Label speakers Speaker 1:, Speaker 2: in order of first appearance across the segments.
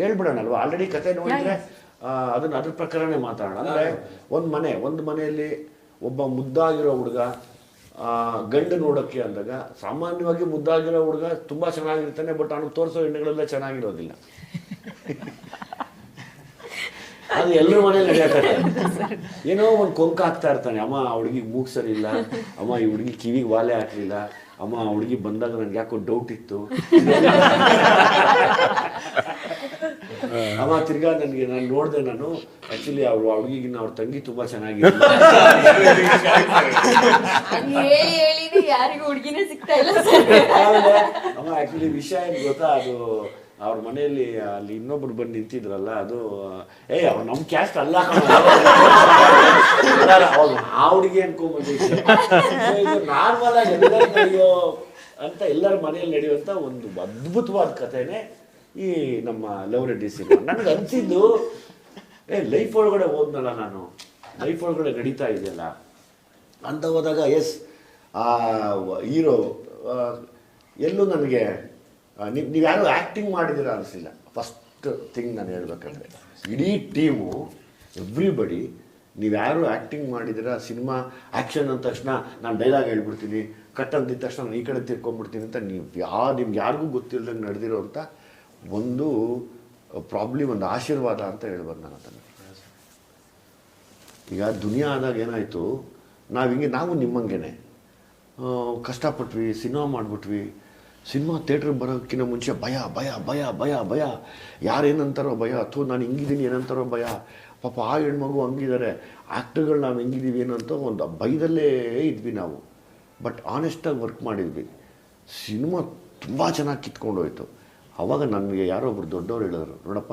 Speaker 1: ಹೇಳ್ಬಿಡೋಣಲ್ವಾ? Already ಕತೆ ನೋಡಿದ್ರೆ ಆ, ಅದನ್ನ ಅದ್ರ ಪ್ರಕಾರನೇ ಮಾತಾಡೋಣ. ಅಂದ್ರೆ ಒಂದು ಮನೆ ಒಂದು ಮನೆಯಲ್ಲಿ ಒಬ್ಬ ಮುದ್ದಾಗಿರೋ ಹುಡುಗ ಗಂಡು ನೋಡೋಕ್ಕೆ ಅಂದಾಗ ಸಾಮಾನ್ಯವಾಗಿ ಮುದ್ದಾಗಿರೋ ಹುಡುಗ ತುಂಬಾ ಚೆನ್ನಾಗಿರ್ತಾನೆ ಬಟ್ ಅವನು ತೋರಿಸೋ ಹೆಣ್ಣುಗಳೆಲ್ಲ ಚೆನ್ನಾಗಿರೋದಿಲ್ಲ. ಅದು ಎಲ್ಲರ ಮನೇಲಿ ನಡೆಯತ್ತೆ. ಏನೋ ಒಂದು ಕೊಂಕ ಹಾಕ್ತಾ ಇರ್ತಾನೆ. ಅಮ್ಮ ಆ ಹುಡುಗಿಗೆ ಮೂಗ್ ಸರಿಲ್ಲ ಅಮ್ಮ ಈ ಹುಡುಗಿ ಕಿವಿಗೆ ವಾಲೆ ಹಾಕ್ಲಿಲ್ಲ. ಅಮ್ಮ ಆ ಹುಡುಗಿ ಬಂದಾಗ ನನ್ಗೆ ಯಾಕೋ ಡೌಟ್ ಇತ್ತು. ಅಮ್ಮ ತಿರ್ಗಾ ನನಗೆ ನಾನು ನೋಡಿದೆ ನಾನು. ಆಕ್ಚುಲಿ ಅವ್ರು ಹುಡುಗಿಗಿನ್ನ ಅವ್ರ ತಂಗಿ ತುಂಬಾ ಚೆನ್ನಾಗಿ
Speaker 2: ಹಂಗ್ ಹೇಳಿ ಹೇಳಿನೇ ಯಾರಿಗೂ ಹುಡುಗಿನೇ ಸಿಗ್ತಾ ಇಲ್ಲ ಸರ್.
Speaker 1: ಆಮೇಲೆ ಅಮ್ಮ ಆಕ್ಚುಲಿ ವಿಷಯ ಏನ್ ಗೊತ್ತಾ? ಅದು ಅವ್ರ ಮನೆಯಲ್ಲಿ ಅಲ್ಲಿ ಇನ್ನೊಬ್ರು ಬಂದು ನಿಂತಿದ್ರಲ್ಲ ಅದು ಏ ಅವ್ರು ನಮ್ ಕ್ಯಾಸ್ಟ್ ಅಲ್ಲ ಅವ್ರು ಆ ಹುಡುಗಿ ಅನ್ಕೊಂಡ್ಬಂದಿದ್ದೆ ಇದು ನಾರ್ಮಲ್ ಆಗಿ ನಡೆಯೋ ಅಂತ ಎಲ್ಲರ ಮನೆಯಲ್ಲಿ ನಡೆಯುವಂತ ಒಂದು ಅದ್ಭುತವಾದ ಕಥೆನೆ. ಈ ನಮ್ಮ ಲವ್ ರೆಡ್ಡಿ ಸಿನಿಮಾ. ನನಗೆ ಅನ್ಸಿದ್ದು ಏ ಲೈಫ್ ಒಳಗಡೆ ಹೋದ್ನಲ್ಲ ನಾನು. ಲೈಫ್ ಒಳಗಡೆ ನಡೀತಾ ಇದೆಯಲ್ಲ. ಅಂತ ಹೋದಾಗ ಎಸ್ ಆ ಹೀರೋ ಎಲ್ಲೂ ನನಗೆ ನೀವು ನೀವು ಯಾರು ಆ್ಯಕ್ಟಿಂಗ್ ಮಾಡಿದಿರ ಅನಿಸಿಲ್ಲ. ಫಸ್ಟ್ ಥಿಂಗ್ ನಾನು ಹೇಳ್ಬೇಕಂದ್ರೆ, ಇಡೀ ಟೀಮು ಎವ್ರಿಬಡಿ ನೀವು ಯಾರು ಆ್ಯಕ್ಟಿಂಗ್ ಮಾಡಿದಿರ, ಸಿನಿಮಾ ಆ್ಯಕ್ಷನ್ ಅಂದ ತಕ್ಷಣ ನಾನು ಡೈಲಾಗ್ ಹೇಳ್ಬಿಡ್ತೀನಿ ಕಟ್ ಅಂದಿದ ತಕ್ಷಣ ನಾನು ಈ ಕಡೆ ತಿರ್ಕೊಂಡ್ಬಿಡ್ತೀನಿ ಅಂತ ನೀವು ಯಾ, ನಿಮ್ಗೆ ಯಾರಿಗೂ ಗೊತ್ತಿಲ್ಲದಂಗೆ ನಡೆದಿರೋ ಅಂತ ಒಂದು ಪ್ರಾಬ್ಲಮ್ ಒಂದು ಆಶೀರ್ವಾದ ಅಂತ ಹೇಳ್ಬೋದು ನಾನು ಅದನ್ನು ಈಗ ದುನಿಯಾ ಆದಾಗ ಏನಾಯಿತು ನಾವು ಹಿಂಗೆ ನಾವು ನಿಮ್ಮಂಗೆನೆ. ಆ, ಕಷ್ಟಪಟ್ವಿ ಸಿನಿಮಾ ಮಾಡಿಬಿಟ್ವಿ. ಸಿನಿಮಾ ಥಿಯೇಟ್ರಿಗೆ ಬರೋಕ್ಕಿಂತ ಮುಂಚೆ ಭಯ ಭಯ ಭಯ ಭಯ ಭಯ. ಯಾರೇನಂತಾರೋ ಭಯ. ಅಥವಾ ನಾನು ಹಿಂಗಿದ್ದೀನಿ ಏನಂತಾರೋ ಭಯ. ಪಾಪ ಆ ಹೆಣ್ಮಗು ಹಂಗಿದ್ದಾರೆ ಆ್ಯಕ್ಟರ್ಗಳು ನಾವು ಹೆಂಗಿದ್ದೀವಿ ಏನಂತ ಒಂದು ಭಯದಲ್ಲೇ ಇದ್ವಿ ನಾವು. ಬಟ್ ಆನೆಸ್ಟಾಗಿ ವರ್ಕ್ ಮಾಡಿದ್ವಿ. ಸಿನಿಮಾ ತುಂಬ ಚೆನ್ನಾಗಿ ಕಿತ್ಕೊಂಡು ಅವಾಗ ನನಗೆ ಯಾರೋ ಒಬ್ರು ದೊಡ್ಡವರು ಹೇಳಿದ್ರು ನೋಡಪ್ಪ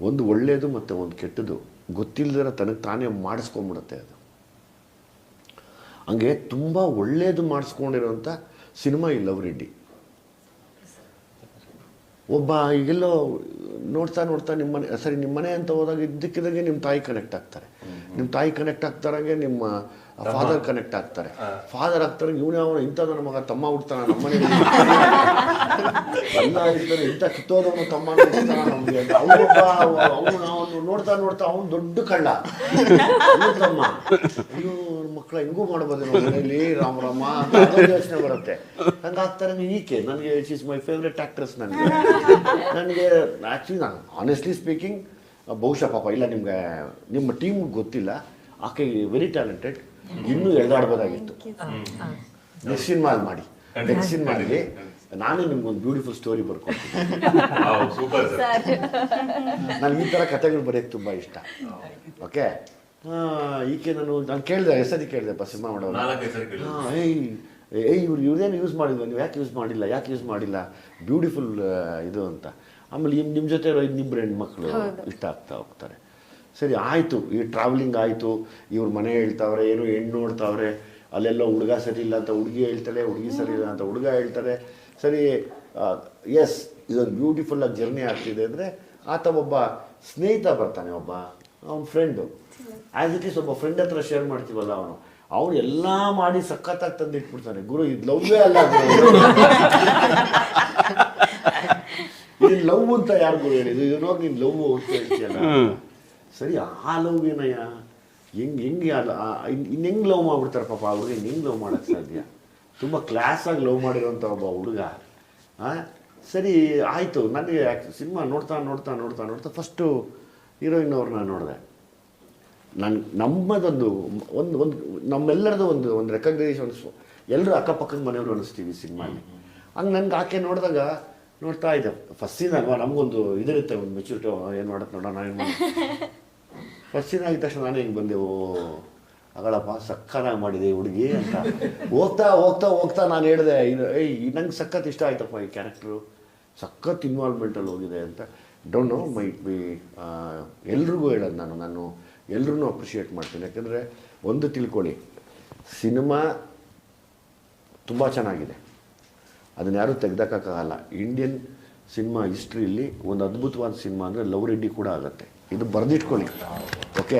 Speaker 1: ಒಂದು ಒಳ್ಳೆಯದು ಮತ್ತು ಒಂದು ಕೆಟ್ಟದ್ದು ಗೊತ್ತಿಲ್ಲದಿರ ತನಗೆ ತಾನೇ ಮಾಡಿಸ್ಕೊಂಬಿಡುತ್ತೆ ಅದು. ಹಂಗೆ ತುಂಬ ಒಳ್ಳೆಯದು ಮಾಡಿಸ್ಕೊಂಡಿರೋಂಥ ಸಿನಿಮಾ ಈ ಲವ್ ರೆಡ್ಡಿ. ಒಬ್ಬ ಈಗೆಲ್ಲೋ ನೋಡ್ತಾ ನೋಡ್ತಾ ನಿಮ್ಮ ಮನೆ ಸರಿ ನಿಮ್ಮ ಮನೆ ಅಂತ ಹೋದಾಗ ಇದ್ದಕ್ಕಿದ್ದಂಗೆ ನಿಮ್ಮ ತಾಯಿ ಕನೆಕ್ಟ್ ಆಗ್ತಾರೆ. ನಿಮ್ಮ ತಾಯಿ ಕನೆಕ್ಟ್ ಆಗ್ತಾರಂಗೆ ನಿಮ್ಮ ಫಾದರ್ ಕನೆಕ್ಟ್ ಆಗ್ತಾರೆ. ಫಾದರ್ ಆಗ್ತಾರೆ ಇವನೇ ಅವನು ಇಂಥ ನನ್ನ ಮಗ ತಮ್ಮ ಹುಡ್ತಾನ ನಮ್ಮನೆ ಎಲ್ಲ ಇರ್ತಾನೆ ಇಂಥ ಕಿತ್ತೋದವನು ತಮ್ಮ ಹುಡ್ತಾನ ನಮಗೆ. ಅವನೊಬ್ಬ ಅವನು ಅವನು ನೋಡ್ತಾ ನೋಡ್ತಾ ಅವನು ದೊಡ್ಡ ಕಳ್ಳ. ತಮ್ಮ. ಅಯ್ಯೋ ಮಕ್ಕಳ ಹಿಂಗೂ ಮಾಡ್ಬೋದು ಮನೆಯಲ್ಲಿ ರಾಮ ರಾಮ ಯೋಚನೆ ಬರುತ್ತೆ. ಹಂಗಾಗ್ತಾರೆ ಆಗ್ತಾರೆ ಈಕೆ. ನನಗೆ it is my favourite actress ನನಗೆ. ನನಗೆ ಆ್ಯಕ್ಚುಲಿ ನಾನು ಆನೆಸ್ಟ್ಲಿ ಸ್ಪೀಕಿಂಗ್ ಬಹುಶಃ ಪಾಪ ಇಲ್ಲ ನಿಮಗೆ ನಿಮ್ಮ ಟೀಮ್ ಗೊತ್ತಿಲ್ಲ. ಆಕೆ ವೆರಿ ಟ್ಯಾಲೆಂಟೆಡ್ ಇನ್ನೂ ಎಳೆದಾಡಬೇಕಾಗಿತ್ತು ನೆಕ್ಸ್ಟ್ ಸಿನಿಮಾ ಮಾಡಿ. ನೆಕ್ಸ್ಟ್ ಸಿನಿಮಾದಲ್ಲಿ ನಾನೇ ನಿಮ್ಗೊಂದು ಬ್ಯೂಟಿಫುಲ್ ಸ್ಟೋರಿ ಬರ್ಕೊಡ್ತೀನಿ.
Speaker 3: Super sir.
Speaker 1: ನನಗೆ ಈ ಥರ ಕಥೆಗಳು ಬರೆಯೋಕ್ಕೆ ತುಂಬ ಇಷ್ಟ. ಓಕೆ? ಈಕೆ ನಾನು ನಾನು ಕೇಳಿದೆ ಹೆಸರಿ ಕೇಳಿದೆ ಪ ಸಿನಿಮಾ ಮಾಡೋರು. ಹಾಂ ಏಯ್ ಏಯ್ ಇವ್ರು ಇವ್ರೇನು ಯೂಸ್ ಮಾಡಿದ್ವ ನೀವು ಯಾಕೆ ಯೂಸ್ ಮಾಡಿಲ್ಲ? ಯಾಕೆ ಯೂಸ್ ಮಾಡಿಲ್ಲ? ಬ್ಯೂಟಿಫುಲ್ ಇದು ಅಂತ. ಆಮೇಲೆ ನಿಮ್ಮ ನಿಮ್ಮ ಜೊತೆ ಇರೋ ಇನ್ನಿಬ್ಬರು ಹೆಣ್ಮಕ್ಳು ಇಷ್ಟ ಆಗ್ತಾ ಹೋಗ್ತಾರೆ. ಸರಿ ಆಯಿತು. ಈ ಟ್ರಾವೆಲಿಂಗ್ ಆಯಿತು. ಇವ್ರ ಮನೆ ಹೇಳ್ತಾವ್ರೆ ಏನು ಹೆಣ್ಣು ನೋಡ್ತಾವ್ರೆ ಅಲ್ಲೆಲ್ಲ ಹುಡುಗ ಸರಿ ಇಲ್ಲ ಅಂತ ಹುಡುಗಿ ಹೇಳ್ತಾಳೆ ಹುಡುಗಿ ಸರಿ ಇಲ್ಲ ಅಂತ ಹುಡುಗ ಹೇಳ್ತಾರೆ. ಸರಿ ಎಸ್ ಇದೊಂದು ಬ್ಯೂಟಿಫುಲ್ ಆಗಿ ಜರ್ನಿ ಆಗ್ತಿದೆ ಅಂದರೆ ಆತ ಒಬ್ಬ ಸ್ನೇಹಿತ ಬರ್ತಾನೆ ಒಬ್ಬ ಅವನ ಫ್ರೆಂಡು ಆ್ಯಸ್ ಇಟ್ ಈಸ್ ಒಬ್ಬ ಫ್ರೆಂಡ್ ಹತ್ರ ಶೇರ್ ಮಾಡ್ತೀವಲ್ಲ ಅವನು. ಅವನು ಎಲ್ಲ ಮಾಡಿ ಸಖತ್ತಾಗಿ ತಂದು ಇಟ್ಬಿಡ್ತಾನೆ ಗುರು ಇದು ಲವ್ವೇ ಅಲ್ಲ ಇದು ಲವ್ ಅಂತ ಯಾರು ಗುರು ಹೇಳಿದ್ರು ಇದು ನೋಡಿ ನೀನು ಲವ್ ಅಂತ ಹೇಳ್ತೀಯಲ್ಲ. ಸರಿ ಆ ಲವ್ ಹೆಂಗ್ ಹೆಂಗೆ ಅದು ಇನ್ನು ಹೆಂಗೆ ಲವ್ ಮಾಡ್ಬಿಡ್ತಾರೆ ಪಾಪ ಅವ್ರಿಗೆ ಹೆಂಗೆ ಲವ್ ಮಾಡೋಕ್ಕೆ ಸಾಧ್ಯ? ತುಂಬ ಕ್ಲಾಸಾಗಿ ಲವ್ ಮಾಡಿರೋಂಥ ಒಬ್ಬ ಹುಡುಗ. ಸರಿ, ಆಯಿತು. ನನಗೆ ಸಿನಿಮಾ ನೋಡ್ತಾ ನೋಡ್ತಾ ನೋಡ್ತಾ ನೋಡ್ತಾ ಫಸ್ಟು ಹೀರೋಯಿನ್ ಅವ್ರನ್ನ ನೋಡಿದೆ. ನನ್ನ ನಮ್ಮದೊಂದು ಒಂದು ಒಂದು ನಮ್ಮೆಲ್ಲರದು ಒಂದು ಒಂದು ರೆಕಗ್ನೈಸೇಷನ್ ಎಲ್ಲರೂ ಅಕ್ಕಪಕ್ಕದ ಮನೆಯವರು ಅನಿಸ್ತೀವಿ ಸಿನಿಮಾಲಿ. ಹಂಗೆ ನನಗೆ ಆಕೆ ನೋಡಿದಾಗ ನೋಡ್ತಾ ಇದ್ದೆ. ಫಸ್ಟ್ ಸೀನ್ ಅಲ್ವಾ? ನಮಗೊಂದು ಇದಿರುತ್ತೆ, ಒಂದು ಮೆಚುರಿಟಿ ಏನು ಮಾಡೋದು ನೋಡೋಣ, ಏನು ಫಸ್ಟ್ ಸೀನ್ ಆಗಿದ ತಕ್ಷಣ ನಾನು ಹಿಂಗೆ ಬಂದೆ ಓ ಅಗಳಪ್ಪ, ಸಕ್ಕನಾಗಿ ಮಾಡಿದೆ ಹುಡುಗಿ ಅಂತ. ಹೋಗ್ತಾ ಹೋಗ್ತಾ ಹೋಗ್ತಾ ನಾನು ಹೇಳಿದೆ, ಇದು, ಏಯ್ ನಂಗೆ ಸಖತ್ ಇಷ್ಟ ಆಯ್ತಪ್ಪ ಈ ಕ್ಯಾರೆಕ್ಟ್ರು ಸಖತ್ ಇನ್ವಾಲ್ವ್ಮೆಂಟಲ್ಲಿ ಹೋಗಿದೆ ಅಂತ. ಡೋಂಟ್ ನೋ ಮೈಟ್ ಬಿ ಎಲ್ರಿಗೂ ಹೇಳೋದು ನಾನು ನಾನು ಎಲ್ಲರೂ ಅಪ್ರಿಷಿಯೇಟ್ ಮಾಡ್ತೀನಿ. ಯಾಕಂದರೆ ಒಂದು ತಿಳ್ಕೊಳ್ಳಿ, ಸಿನಿಮಾ ತುಂಬ ಚೆನ್ನಾಗಿದೆ. ಅದನ್ನ ಯಾರೂ ತೆಗ್ದಕ್ಕಾಗಲ್ಲ ಇಂಡಿಯನ್ ಸಿನಿಮಾ ಹಿಸ್ಟ್ರಿಯಲ್ಲಿ ಒಂದು ಅದ್ಭುತವಾದ ಸಿನಿಮಾ ಅಂದರೆ ಲವ್ ರೆಡ್ಡಿ ಕೂಡ ಆಗುತ್ತೆ. ಇದು ಬರೆದಿಟ್ಕೊಳ್ಳಿ. ಓಕೆ